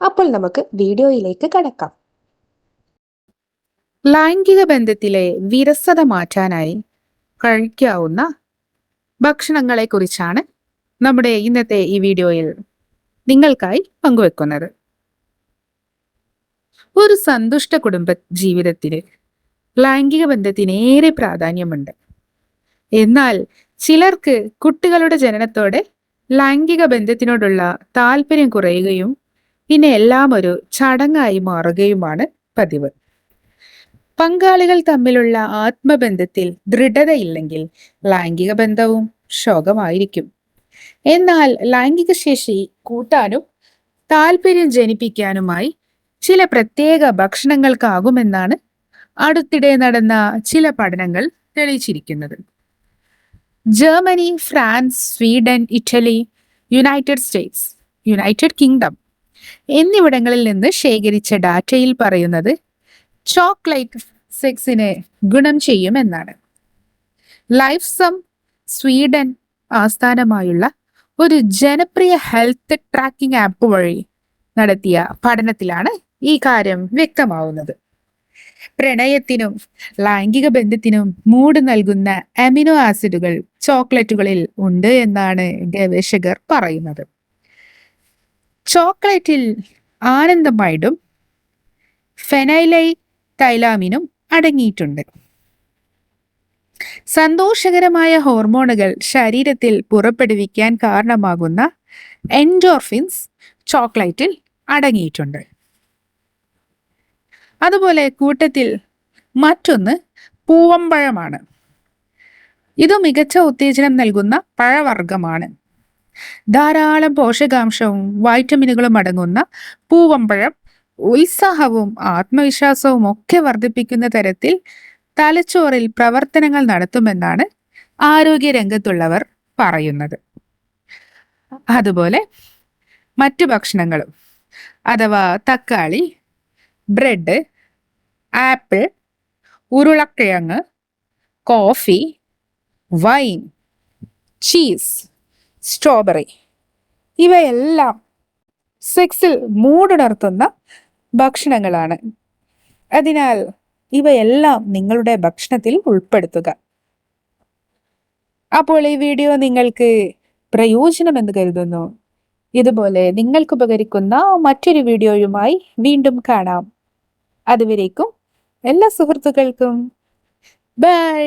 അപ്പോൾ നമുക്ക് വീഡിയോയിലേക്ക് കടക്കാം. ലൈംഗിക ബന്ധത്തിലെ വിരസത മാറ്റാനായി കഴിക്കാവുന്ന ഭക്ഷണങ്ങളെ കുറിച്ചാണ് നമ്മുടെ ഇന്നത്തെ ഈ വീഡിയോയിൽ നിങ്ങൾക്കായി പങ്കുവെക്കുന്നത്. ഒരു സന്തുഷ്ട കുടുംബ ജീവിതത്തിന് ലൈംഗിക ബന്ധത്തിന് ഏറെ പ്രാധാന്യമുണ്ട്. എന്നാൽ ചിലർക്ക് കുട്ടികളുടെ ജനനത്തോടെ ലൈംഗിക ബന്ധത്തിനോടുള്ള താല്പര്യം കുറയുകയും പിന്നെ എല്ലാം ഒരു ചടങ്ങായി മാറുകയുമാണ് പതിവ്. പങ്കാളികൾ തമ്മിലുള്ള ആത്മബന്ധത്തിൽ ദൃഢതയില്ലെങ്കിൽ ലൈംഗിക ബന്ധവും ശോകമായിരിക്കും. എന്നാൽ ലൈംഗിക ശേഷി കൂട്ടാനും താല്പര്യം ജനിപ്പിക്കാനുമായി ചില പ്രത്യേക ഭക്ഷണങ്ങൾക്കാകുമെന്നാണ് അടുത്തിടെ നടന്ന ചില പഠനങ്ങൾ തെളിയിച്ചിരിക്കുന്നത്. Germany France Sweden Italy United States United Kingdom എന്നിവിടങ്ങളിൽ നിന്ന് ശേഖരിച്ച ഡാറ്റയിൽ പറയുന്നത് ചോക്ലേറ്റ് സെക്സിനെ ഗുണം ചെയ്യുമെന്നാണ് ലൈഫ് സം സ്വീഡൻ ആസ്ഥാനമായുള്ള ഒരു ജനപ്രിയ ഹെൽത്ത് ട്രാക്കിംഗ് ആപ്പ് വഴി നടത്തിയ പഠനത്തിലാണ് ഈ കാര്യം വ്യക്തമാവുന്നത്. പ്രണയത്തിനും ലൈംഗിക ബന്ധത്തിനും മൂട് നൽകുന്ന അമിനോ ആസിഡുകൾ ചോക്ലേറ്റുകളിൽ ഉണ്ട് എന്നാണ് ഗവേഷകർ പറയുന്നത്. ചോക്ലേറ്റിൽ ആനന്ദമൈഡും ഫെനൈലൈ തൈലാമിനും അടങ്ങിയിട്ടുണ്ട്. സന്തോഷകരമായ ഹോർമോണുകൾ ശരീരത്തിൽ പുറപ്പെടുവിക്കാൻ കാരണമാകുന്ന എൻഡോർഫിൻസ് ചോക്ലേറ്റിൽ അടങ്ങിയിട്ടുണ്ട്. അതുപോലെ കൂട്ടത്തിൽ മറ്റൊന്ന് പൂവമ്പഴമാണ്. ഇത് മികച്ച ഉത്തേജനം നൽകുന്ന പഴവർഗമാണ് ധാരാളം പോഷകാംശവും വൈറ്റമിനുകളും അടങ്ങുന്ന പൂവമ്പഴം ഉത്സാഹവും ആത്മവിശ്വാസവും ഒക്കെ വർദ്ധിപ്പിക്കുന്ന തരത്തിൽ തലച്ചോറിൽ പ്രവർത്തനങ്ങൾ നടത്തുമെന്നാണ് ആരോഗ്യ രംഗത്തുള്ളവർ പറയുന്നത്. അതുപോലെ മറ്റു ഭക്ഷണങ്ങളും അഥവാ തക്കാളി ബ്രെഡ് ആപ്പിൾ ഉരുളക്കിഴങ്ങ് കോഫി വൈൻ ചീസ് സ്ട്രോബെറി ഇവയെല്ലാം സെക്സിൽ മൂടുണർത്തുന്ന ഭക്ഷണങ്ങളാണ്. അതിനാൽ ഇവയെല്ലാം നിങ്ങളുടെ ഭക്ഷണത്തിൽ ഉൾപ്പെടുത്തുക. അപ്പോൾ ഈ വീഡിയോ നിങ്ങൾക്ക് പ്രയോജനമെന്ന് കരുതുന്നു. ഇതുപോലെ നിങ്ങൾക്ക് ഉപകരിക്കുന്ന മറ്റൊരു വീഡിയോയുമായി വീണ്ടും കാണാം. അതുവരേക്കും എല്ലാ സുഹൃത്തുക്കൾക്കും. ബൈ.